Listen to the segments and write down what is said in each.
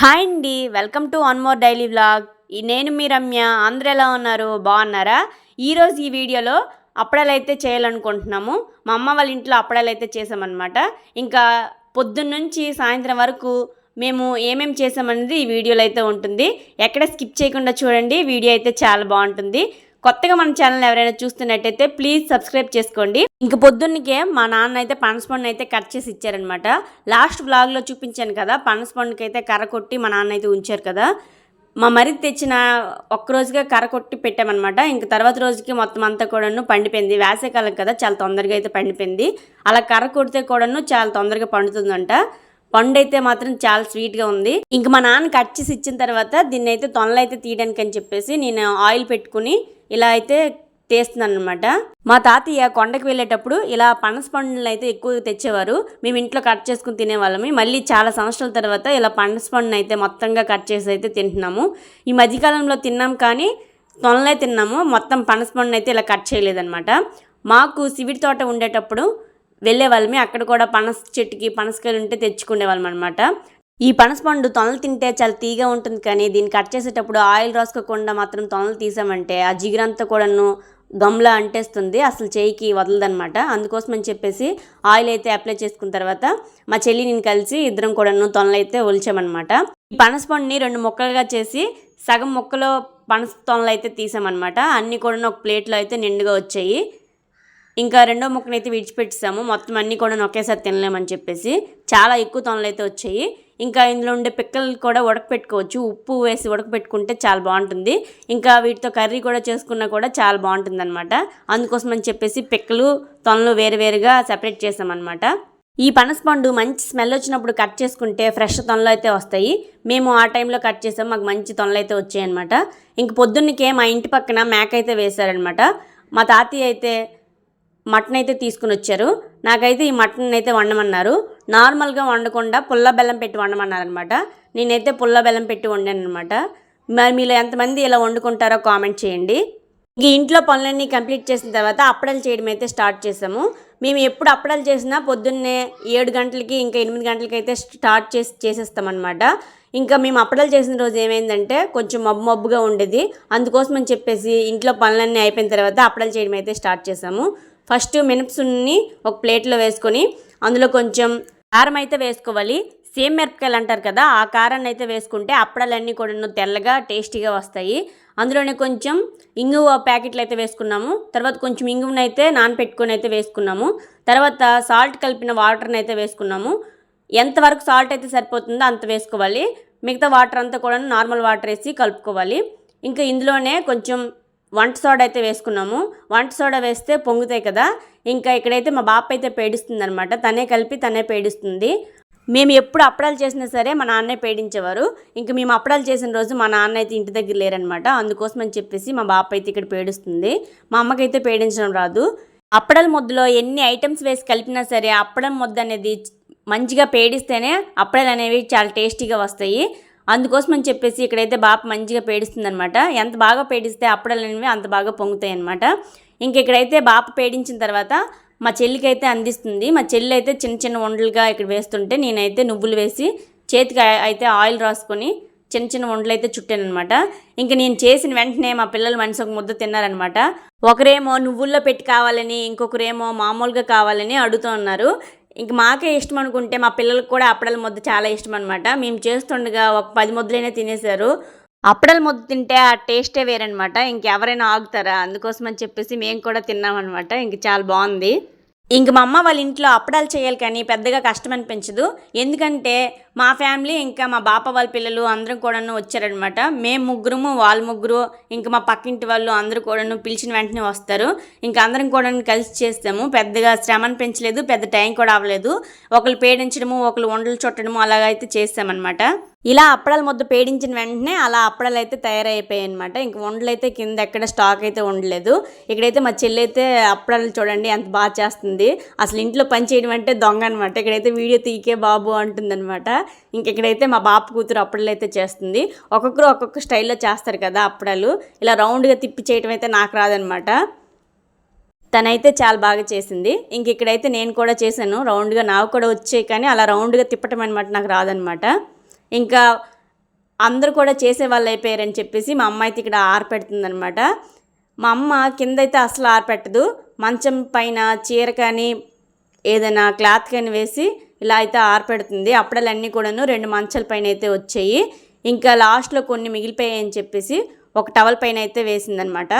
Hi అండి welcome to one more daily vlog. నేను మీ రమ్య అందరూ ఎలా ఉన్నారు? బాగున్నారా? ఈరోజు ఈ వీడియోలో అప్పడాలైతే చేయాలనుకుంటున్నాము. మా అమ్మ వాళ్ళ ఇంట్లో అప్పడాలైతే చేసామన్నమాట. ఇంకా పొద్దున్న నుంచి సాయంత్రం వరకు మేము ఏమేమి చేసామనేది ఈ వీడియోలో అయితే ఉంటుంది. ఎక్కడ స్కిప్ చేయకుండా చూడండి వీడియో అయితే చాలా బాగుంటుంది. కొత్తగా మన ఛానల్ ఎవరైనా చూస్తున్నట్టయితే ప్లీజ్ సబ్స్క్రైబ్ చేసుకోండి. ఇంక పొద్దున్నకే మా నాన్న అయితే పనస అయితే కట్ చేసి ఇచ్చారనమాట లాస్ట్ వ్లాగ్లో చూపించాను కదా పనస పండుకి అయితే కర్ర కొట్టి మా నాన్న అయితే ఉంచారు కదా. మా మరి తెచ్చిన ఒక్క రోజుగా కర్ర కొట్టి పెట్టామన్నమాట. ఇంక తర్వాత రోజుకి మొత్తం అంతా కూడాను పండిపోయింది. వేసవికాలం కదా చాలా తొందరగా అయితే పండిపోయింది. అలా కర్ర కొడితే కూడాను చాలా తొందరగా పండుతుందంట. పండు అయితే మాత్రం చాలా స్వీట్గా ఉంది. ఇంక మా నాన్న కట్ చేసి ఇచ్చిన తర్వాత దీన్ని అయితే తొనలు అయితే తీయడానికి అని చెప్పేసి నేను ఆయిల్ పెట్టుకుని ఇలా అయితే తీస్తున్నాను అనమాట మా తాతయ్య కొండకి వెళ్ళేటప్పుడు ఇలా పనస పండులు అయితే ఎక్కువ తెచ్చేవారు. మేము ఇంట్లో కట్ చేసుకుని తినేవాళ్ళమి. మళ్ళీ చాలా సంవత్సరాల తర్వాత ఇలా పనస పండును అయితే మొత్తంగా కట్ చేసి అయితే తింటున్నాము. ఈ మధ్యకాలంలో తిన్నాం కానీ తొనలే తిన్నాము. మొత్తం పనస పండును అయితే ఇలా కట్ చేయలేదన్నమాట. మాకు సివిడి తోట ఉండేటప్పుడు వెళ్ళేవాళ్ళమి. అక్కడ కూడా పనస చెట్టుకి పనసకాయలు ఉంటే తెచ్చుకునేవాళ్ళం అనమాట ఈ పనసపండు తొనలు తింటే చాలా తీగా ఉంటుంది కానీ దీన్ని కట్ చేసేటప్పుడు ఆయిల్ రాసుకోకుండా మాత్రం తొనలు తీసామంటే ఆ జిగురంతా కూడాను గమ్లా అంటేస్తుంది. అసలు చేయికి వదలదనమాట అందుకోసం అని చెప్పేసి ఆయిల్ అయితే అప్లై చేసుకున్న తర్వాత మా చెల్లి నేను కలిసి ఇద్దరం కూడాను తొనలు అయితే ఒలిచామన్నమాట. ఈ పనసపండుని రెండు ముక్కలుగా చేసి సగం ముక్కలో పనస తొనలు అయితే తీసామన్నమాట. అన్నీ కూడా ఒక ప్లేట్లో అయితే నిండుగా వచ్చాయి. ఇంకా రెండో ముక్కనైతే విడిచిపెట్టేసాము. మొత్తం అన్నీ కూడా ఒకేసారి తినలేమని చెప్పేసి చాలా ఎక్కువ తొనలు అయితే వచ్చాయి. ఇంకా ఇందులో ఉండే పిక్కలు కూడా ఉడకపెట్టుకోవచ్చు. ఉప్పు వేసి ఉడకపెట్టుకుంటే చాలా బాగుంటుంది. ఇంకా వీటితో కర్రీ కూడా చేసుకున్నా కూడా చాలా బాగుంటుంది అనమాట అందుకోసం అని చెప్పేసి పిక్కలు తొనలు వేరు వేరుగా సెపరేట్ చేసామన్నమాట. ఈ పనసపండు మంచి స్మెల్ వచ్చినప్పుడు కట్ చేసుకుంటే ఫ్రెష్ తొనలు అయితే వస్తాయి. మేము ఆ టైంలో కట్ చేసాం. మాకు మంచి తొనలు అయితే వచ్చాయన్నమాట. ఇంక పొద్దున్నకే మా ఇంటి పక్కన మేక అయితే వేశారనమాట మా తాతయ్య అయితే మటన్ అయితే తీసుకుని వచ్చారు. నాకైతే ఈ మటన్ అయితే వండమన్నారు. నార్మల్గా వండకుండా పుల్ల బెల్లం పెట్టి వండమన్నారనమాట నేనైతే పుల్ల బెల్లం పెట్టి వండాను అనమాట మరి మీలో ఎంతమంది ఇలా వండుకుంటారో కామెంట్ చేయండి. ఇంక ఇంట్లో పనులన్నీ కంప్లీట్ చేసిన తర్వాత అప్పడాలు చేయడం అయితే స్టార్ట్ చేసాము మేము ఎప్పుడు అప్పడాలు చేసినా పొద్దున్నే ఏడు గంటలకి ఇంకా ఎనిమిది గంటలకి అయితే స్టార్ట్ చేసి చేసేస్తామన్నమాట. ఇంకా మేము అప్పడాలు చేసిన రోజు ఏమైందంటే కొంచెం మబ్బు మబ్బుగా ఉండేది. అందుకోసం అని చెప్పేసి ఇంట్లో పనులన్నీ అయిపోయిన తర్వాత అప్పడాలు చేయడం అయితే స్టార్ట్ చేసాము ఫస్ట్ మినప్సుని ఒక ప్లేట్లో వేసుకొని అందులో కొంచెం కారం అయితే వేసుకోవాలి. సేమ్ మిరపకాయలు అంటారు కదా ఆ కారాన్ని అయితే వేసుకుంటే అప్పడాలన్నీ కూడా తెల్లగా టేస్టీగా వస్తాయి. అందులోనే కొంచెం ఇంగువ ప్యాకెట్లు అయితే వేసుకున్నాము. తర్వాత కొంచెం ఇంగువని అయితే నానపెట్టుకొని అయితే వేసుకున్నాము. తర్వాత సాల్ట్ కలిపిన వాటర్ని అయితే వేసుకున్నాము. ఎంతవరకు సాల్ట్ అయితే సరిపోతుందో అంత వేసుకోవాలి. మిగతా వాటర్ అంతా కూడా నార్మల్ వాటర్ వేసి కలుపుకోవాలి. ఇంకా ఇందులోనే కొంచెం వంట సోడా అయితే వేసుకున్నాము. వంట సోడా వేస్తే పొంగుతాయి కదా. ఇంకా ఇక్కడైతే మా బాప అయితే పేడిస్తుంది అనమాట తనే కలిపి తనే పేడిస్తుంది. మేము ఎప్పుడు అప్పడాలు చేసినా సరే మా నాన్నే పేడించేవారు. ఇంక మేము అప్పడాలు చేసిన రోజు మా నాన్న అయితే ఇంటి దగ్గర లేరనమాట అందుకోసం అని చెప్పేసి మా బాప అయితే ఇక్కడ పేడిస్తుంది. మా అమ్మకైతే పేడించడం రాదు. అప్పడాల ముద్దలో ఎన్ని ఐటమ్స్ వేసి కలిపినా సరే అప్పడం ముద్ద అనేది మంచిగా పేడిస్తేనే అప్పడాలు అనేవి చాలా టేస్టీగా వస్తాయి. అందుకోసం అని చెప్పేసి ఇక్కడైతే బాప మంచిగా పేడిస్తుందనమాట ఎంత బాగా పేడిస్తే అప్పడలనేవి అంత బాగా పొంగుతాయి అనమాట ఇంక ఇక్కడైతే బాప పేడించిన తర్వాత మా చెల్లికి అయితే అందిస్తుంది. మా చెల్లి అయితే చిన్న చిన్న వండలుగా ఇక్కడ వేస్తుంటే నేనైతే నువ్వులు వేసి చేతికి అయితే ఆయిల్ రాసుకొని చిన్న చిన్న వంటలు అయితే చుట్టానమాట ఇంక నేను చేసిన వెంటనే మా పిల్లలు మనిషి ఒక ముద్ద తిన్నారనమాట ఒకరేమో నువ్వుల్లో పెట్టి కావాలని ఇంకొకరేమో మామూలుగా కావాలని అడుగుతూ ఉన్నారు. ఇంక మాకే ఇష్టం అనుకుంటే మా పిల్లలకు కూడా అప్పడాల ముద్ద చాలా ఇష్టం అనమాట మేము చేస్తుండగా ఒక పది ముద్దలైనా తినేశారు. అప్పడాల ముద్ద తింటే ఆ టేస్టే వేరనమాట ఇంకెవరైనా ఆగుతారా? అందుకోసం అని చెప్పేసి మేము కూడా తిన్నామన్నమాట. ఇంక చాలా బాగుంది. ఇంక మా అమ్మ వాళ్ళ ఇంట్లో అప్పడాలు చేయాలి కానీ పెద్దగా కష్టం అనిపించదు. ఎందుకంటే మా ఫ్యామిలీ ఇంకా మా బాప వాళ్ళ పిల్లలు అందరం కూడాను వచ్చారనమాట మేము ముగ్గురము వాళ్ళ ముగ్గురు ఇంకా మా పక్కింటి వాళ్ళు అందరూ కూడాను పిలిచిన వెంటనే వస్తారు. ఇంకా అందరం కూడా కలిసి చేస్తాము. పెద్దగా శ్రమ అనిపించలేదు పెద్ద టైం కూడా అవ్వలేదు. ఒకళ్ళు పేడించడము ఒకళ్ళు వండలు చుట్టడము అలాగైతే చేస్తామన్నమాట. ఇలా అప్పడాలు ముద్ద పేడించిన వెంటనే అలా అప్పడాలు అయితే తయారైపోయాయి అనమాట ఇంక వండలు అయితే కింద ఎక్కడ స్టాక్ అయితే ఉండలేదు. ఇక్కడైతే మా చెల్లి అయితే అప్పడాలు చూడండి ఎంత బాగా చేస్తుంది. అసలు ఇంట్లో పని చేయడం అంటే దొంగ అనమాట ఇక్కడైతే వీడియో తీకే బాబు అంటుందన్నమాట. ఇంక ఇక్కడైతే మా బాపు కూతురు అప్పడాలు అయితే చేస్తుంది. ఒక్కొక్కరు ఒక్కొక్క స్టైల్లో చేస్తారు కదా అప్పడాలు. ఇలా రౌండ్గా తిప్పి చేయడం అయితే నాకు రాదనమాట తనైతే చాలా బాగా చేసింది. ఇంక ఇక్కడైతే నేను కూడా చేశాను. రౌండ్గా నాకు కూడా వచ్చాయి కానీ అలా రౌండ్గా తిప్పటం అనమాట నాకు రాదనమాట ఇంకా అందరూ కూడా చేసే వాళ్ళు అయిపోయారని చెప్పేసి మా అమ్మ అయితే ఇక్కడ ఆరపెడుతుందనమాట మా అమ్మ కింద అయితే అసలు ఆరపెట్టదు. మంచం పైన చీర కానీ ఏదైనా క్లాత్ కానీ వేసి ఇలా అయితే ఆరపెడుతుంది. అప్పడలన్నీ కూడాను రెండు మంచాల పైన అయితే వచ్చాయి. ఇంకా లాస్ట్లో కొన్ని మిగిలిపోయాయి అని చెప్పేసి ఒక టవల్ పైన అయితే వేసిందనమాట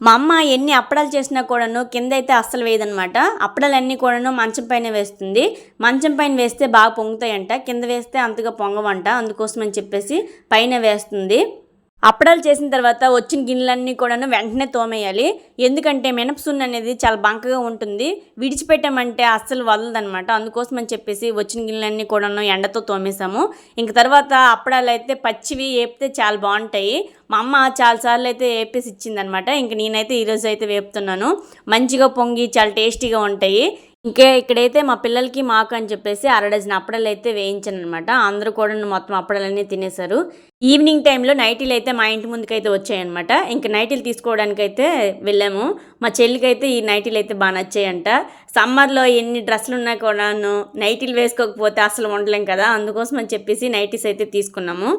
మా అమ్మ ఎన్ని అప్పడాలు చేసినా కూడాను కింద అయితే అస్సలు వేయదనమాట అప్పడాలన్నీ కూడాను మంచం పైన వేస్తుంది. మంచం పైన వేస్తే బాగా పొంగుతాయంట. కింద వేస్తే అంతగా పొంగవంట. అందుకోసం అని చెప్పేసి పైన వేస్తుంది. అప్పడాలు చేసిన తర్వాత వచ్చిన గిన్నెలన్నీ కూడాను వెంటనే తోమేయాలి. ఎందుకంటే మినపసున్ను అనేది చాలా బంకగా ఉంటుంది. విడిచిపెట్టామంటే అస్సలు వదలదనమాట అందుకోసం అని చెప్పేసి వచ్చిన గిన్నెలన్నీ కూడాను ఎండతో తోమేసాము ఇంక తర్వాత అప్పడాలు అయితే పచ్చివి వేపితే చాలా బాగుంటాయి. మా అమ్మ చాలాసార్లు అయితే వేపేసి ఇచ్చిందనమాట ఇంక నేనైతే ఈరోజు అయితే వేపుతున్నాను. మంచిగా పొంగి చాలా టేస్టీగా ఉంటాయి. ఇంకే ఇక్కడైతే మా పిల్లలకి మాకు అని చెప్పేసి అర డజన్ అప్పడాలు అయితే వేయించాను అనమాట అందరూ కూడా మొత్తం అప్పడలన్నీ తినేశారు. ఈవినింగ్ టైంలో నైటీలు అయితే మా ఇంటి ముందుకైతే వచ్చాయన్నమాట. ఇంక నైటీలు తీసుకోవడానికి అయితే వెళ్ళాము. మా చెల్లికి అయితే ఈ నైటీలు అయితే బాగా నచ్చాయంట. సమ్మర్లో ఎన్ని డ్రెస్సులు ఉన్నా కూడాను నైటీలు వేసుకోకపోతే అసలు ఉండలేం కదా. అందుకోసం అని చెప్పేసి నైటీస్ అయితే తీసుకున్నాము.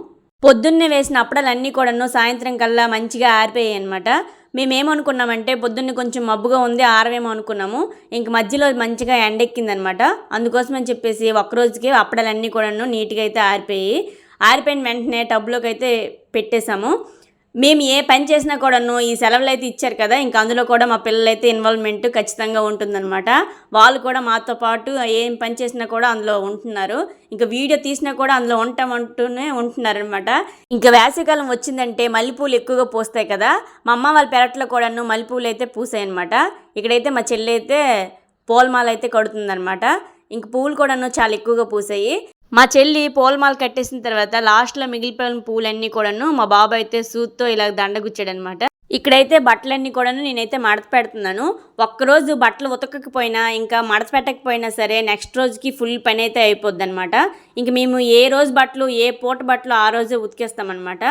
పొద్దున్నే వేసిన అప్పడాలన్నీ కూడాను సాయంత్రం కల్లా మంచిగా ఆరిపోయాయి అనమాట మేమేమనుకున్నామంటే పొద్దున్నే కొంచెం మబ్బుగా ఉంది ఆరవేమో అనుకున్నాము ఇంక మధ్యలో మంచిగా ఎండెక్కిందనమాట. అందుకోసం అని చెప్పేసి ఒక్కరోజుకి అప్పడాలన్నీ కూడాను నీట్గా అయితే ఆరిపోయి ఆరిపోయిన వెంటనే టబ్లోకి అయితే పెట్టేశాము. మేము ఏ పని చేసినా కూడాను ఈ సెలవులు అయితే ఇచ్చారు కదా ఇంకా అందులో కూడా మా పిల్లలైతే ఇన్వాల్వ్మెంట్ ఖచ్చితంగా ఉంటుందన్నమాట. వాళ్ళు కూడా మాతో పాటు ఏం పని చేసినా కూడా అందులో ఉంటున్నారు. ఇంకా వీడియో తీసినా కూడా అందులో ఉంటాం అంటూనే ఉంటున్నారనమాట ఇంకా వేసవికాలం వచ్చిందంటే మల్లెపూలు ఎక్కువగా పూస్తాయి కదా మా అమ్మ వాళ్ళ పెరట్లో కూడాను మల్లెపూలు అయితే పూసాయి అనమాట ఇక్కడైతే మా చెల్లి అయితే పూలమాల అయితే కడుతుందనమాట ఇంక పువ్వులు కూడాను చాలా ఎక్కువగా పూసాయి. మా చెల్లి పోల్మాల్ కట్టేసిన తర్వాత లాస్ట్లో మిగిలిపోయిన పూలన్నీ కూడాను మా బాబు అయితే సూత్తో ఇలా దండగుచ్చాడనమాట ఇక్కడైతే బట్టలన్నీ కూడాను నేనైతే మడత పెడుతున్నాను. ఒక్కరోజు బట్టలు ఉతకకపోయినా ఇంకా మడత పెట్టకపోయినా సరే నెక్స్ట్ రోజుకి ఫుల్ పని అయితే అయిపోద్ది అనమాట ఇంక మేము ఏ రోజు బట్టలు ఏ పూట బట్టలు ఆ రోజే ఉతికేస్తామన్నమాట.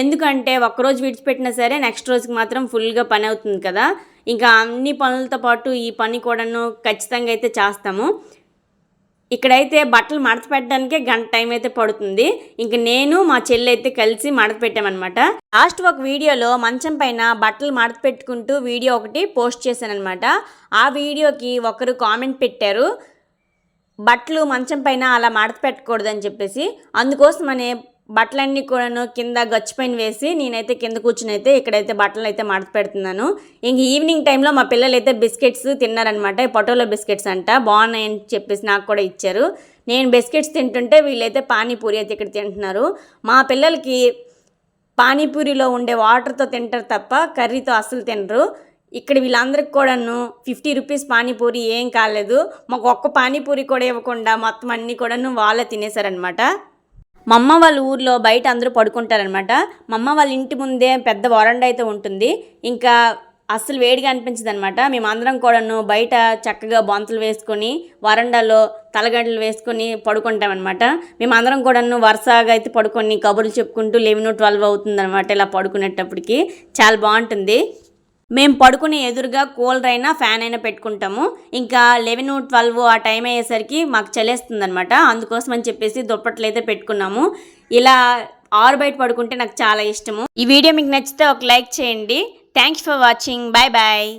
ఎందుకంటే ఒక్కరోజు విడిచిపెట్టినా సరే నెక్స్ట్ రోజుకి మాత్రం ఫుల్గా పని అవుతుంది కదా. ఇంకా అన్ని పనులతో పాటు ఈ పని కూడాను ఖచ్చితంగా అయితే చేస్తాము. ఇక్కడైతే బట్టలు మడత పెట్టడానికే గంట టైం అయితే పడుతుంది. ఇంక నేను మా చెల్లి అయితే కలిసి మడత పెట్టామన్నమాట. లాస్ట్ ఒక వీడియోలో మంచం పైన బట్టలు మడత పెట్టుకుంటూ వీడియో ఒకటి పోస్ట్ చేశానమాట ఆ వీడియోకి ఒకరు కామెంట్ పెట్టారు. బట్టలు మంచం పైన అలా మడత పెట్టకూడదని చెప్పేసి. అందుకోసమనే బట్టలన్నీ కూడాను కింద గచ్చిపైన వేసి నేనైతే కింద కూర్చుని అయితే ఇక్కడైతే బట్టలు అయితే మడత పెడుతున్నాను. ఇంక ఈవినింగ్ టైంలో మా పిల్లలు అయితే బిస్కెట్స్ తిన్నారనమాట. పొటోలో బిస్కెట్స్ అంట. బాగున్నాయని చెప్పేసి నాకు కూడా ఇచ్చారు. నేను బిస్కెట్స్ తింటుంటే వీళ్ళైతే పానీపూరి అయితే ఇక్కడ తింటున్నారు. మా పిల్లలకి పానీపూరిలో ఉండే వాటర్తో తింటారు తప్ప కర్రీతో అస్సలు తినరు. ఇక్కడ వీళ్ళందరికి కూడాను ఫిఫ్టీ రూపీస్ పానీపూరి ఏం కాలేదు. మాకు ఒక్క పానీపూరి కూడా ఇవ్వకుండా మొత్తం అన్నీ కూడాను వాళ్ళే తినేశారనమాట. మా అమ్మ వాళ్ళ ఊర్లో బయట అందరూ పడుకుంటారనమాట మా అమ్మ వాళ్ళ ఇంటి ముందే పెద్ద వరండా అయితే ఉంటుంది. ఇంకా అస్సలు వేడిగా అనిపించదు అనమాట మేమందరం కూడాను బయట చక్కగా బొంతలు వేసుకొని వరండాలో తలగడ్డలు వేసుకొని పడుకుంటామన్నమాట. మేమందరం కూడాను వరుసగా అయితే పడుకొని కబుర్లు చెప్పుకుంటూ లెవెన్ ట్వెల్వ్ అవుతుందన్నమాట ఇలా పడుకునేటప్పటికి. చాలా బాగుంటుంది. మేము పడుకునే ఎదురుగా కూలర్ అయినా ఫ్యాన్ అయినా పెట్టుకుంటాము. ఇంకా లెవెన్ ట్వెల్వ్ ఆ టైం అయ్యేసరికి మాకు చలేస్తుంది అనమాట అందుకోసం అని చెప్పేసి దుప్పట్లు అయితే పెట్టుకున్నాము. ఇలా ఆరు బయట పడుకుంటే నాకు చాలా ఇష్టము. ఈ వీడియో మీకు నచ్చితే ఒక లైక్ చేయండి. Thanks for watching bye bye